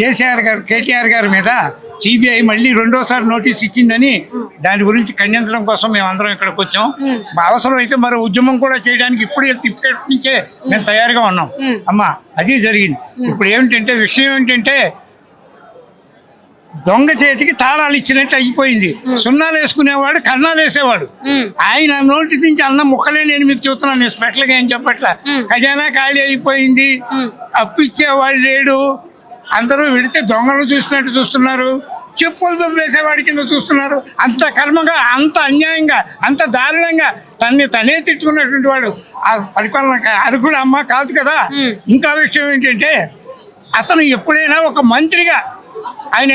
కేసీఆర్ గారు కేటీఆర్ గారి మీద సిబిఐ మళ్ళీ రెండోసారి నోటీస్ ఇచ్చిందని దాని గురించి ఖండించడం కోసం మేము అందరం ఇక్కడికి వచ్చాం. మా అవసరం అయితే మరి ఉద్యమం కూడా చేయడానికి ఇప్పుడు ఇక్కడి నుంచే మేము తయారుగా ఉన్నాం. అమ్మా అది జరిగింది. ఇప్పుడు ఏమిటంటే విషయం ఏంటంటే దొంగ చేతికి తాళాలు ఇచ్చినట్టు అయిపోయింది. సున్నాలు వేసుకునేవాడు కన్నాలు వేసేవాడు. ఆయన నోటి నుంచి అన్న ముక్కలే నేను మీకు చెబుతున్నాను నేను స్పెషల్గా ఏం చెప్పట్లా. ఖజానా ఖాళీ అయిపోయింది. అప్పిచ్చేవాడు లేడు. అందరూ వెళితే దొంగలు చూసినట్టు చూస్తున్నారు. చెప్పులు దుబ్బేసేవాడి కింద చూస్తున్నారు. అంత కర్మగా అంత అన్యాయంగా అంత దారుణంగా తన్ని తనే తిట్టుకున్నటువంటి వాడు. ఆ పరిపాలన అర్హుడు అమ్మ కాదు కదా. ఇంకా విషయం ఏంటంటే అతను ఎప్పుడైనా ఒక మంత్రిగా ఆయన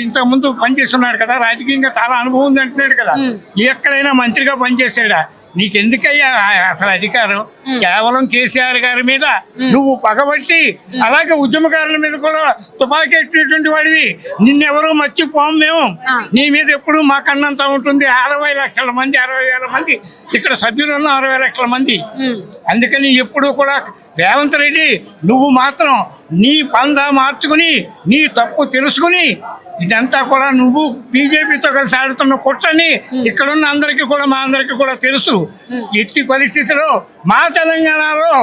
ఇంతకుముందు పనిచేస్తున్నాడు కదా. రాజకీయంగా చాలా అనుభవం ఉంది అంటున్నాడు కదా ఎక్కడైనా మంత్రిగా పనిచేసాడా నీకెందుకయ్యా? అసలు అధికారం. కేవలం కేసీఆర్ గారి మీద నువ్వు పగబట్టి అలాగే ఉద్యమకారుల మీద కూడా తుపాకీ ఎట్టినటువంటి వాడివి. నిన్నెవరూ మర్చిపోం మేము. నీ మీద ఎప్పుడు మాకన్నంత ఉంటుంది. అరవై లక్షల మంది అరవై వేల మంది. ఇక్కడ సభ్యులు ఉన్న అరవై లక్షల మంది. అందుకని ఎప్పుడు కూడా రేవంత్ రెడ్డి నువ్వు మాత్రం నీ పందా మార్చుకుని నీ తప్పు తెలుసుకుని ఇదంతా కూడా నువ్వు బీజేపీతో కలిసి ఆడుతున్న కుట్రని ఇక్కడున్న అందరికీ కూడా మా అందరికీ కూడా తెలుసు. ఎట్టి పరిస్థితిలో మా తెలంగాణలో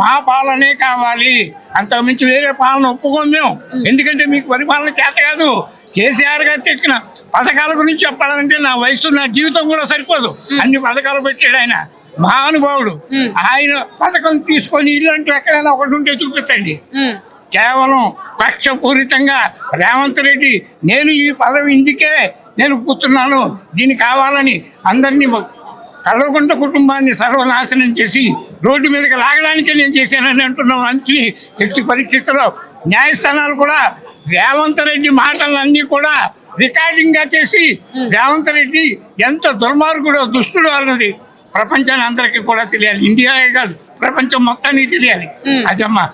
మా పాలనే కావాలి. అంతకుమించి వేరే పాలన ఒప్పుకోం మేము. ఎందుకంటే మీకు పరిపాలన చేత కాదు. కేసీఆర్ గారు తెచ్చిన పథకాల గురించి చెప్పాలంటే నా వయసు నా జీవితం కూడా సరిపోదు. అన్ని పథకాలు పెట్టాడు ఆయన. మహానుభావుడు ఆయన పథకం తీసుకొని ఇల్లు అంటూ ఎక్కడైనా ఒకటి ఉంటే చూపించండి. కేవలం కక్షపూరితంగా రేవంత్ రెడ్డి నేను ఈ పదవి ఇందుకే నేను కూర్చున్నాను దీన్ని కావాలని అందరినీ కలవకుంట కుటుంబాన్ని సర్వనాశనం చేసి రోడ్డు మీదకి లాగడానికే నేను చేశానని అంటున్నాం అన్ని ఎట్టి పరిస్థితుల్లో న్యాయస్థానాలు కూడా రేవంత్ రెడ్డి మాటలన్నీ కూడా రికార్డింగ్గా చేసి రేవంత్ రెడ్డి ఎంత దుర్మార్గుడో దుష్టుడు అన్నది ప్రపంచాన్ని అందరికీ కూడా తెలియాలి. ఇండియాయే కాదు ప్రపంచం మొత్తానికి తెలియాలి. అదమ్మా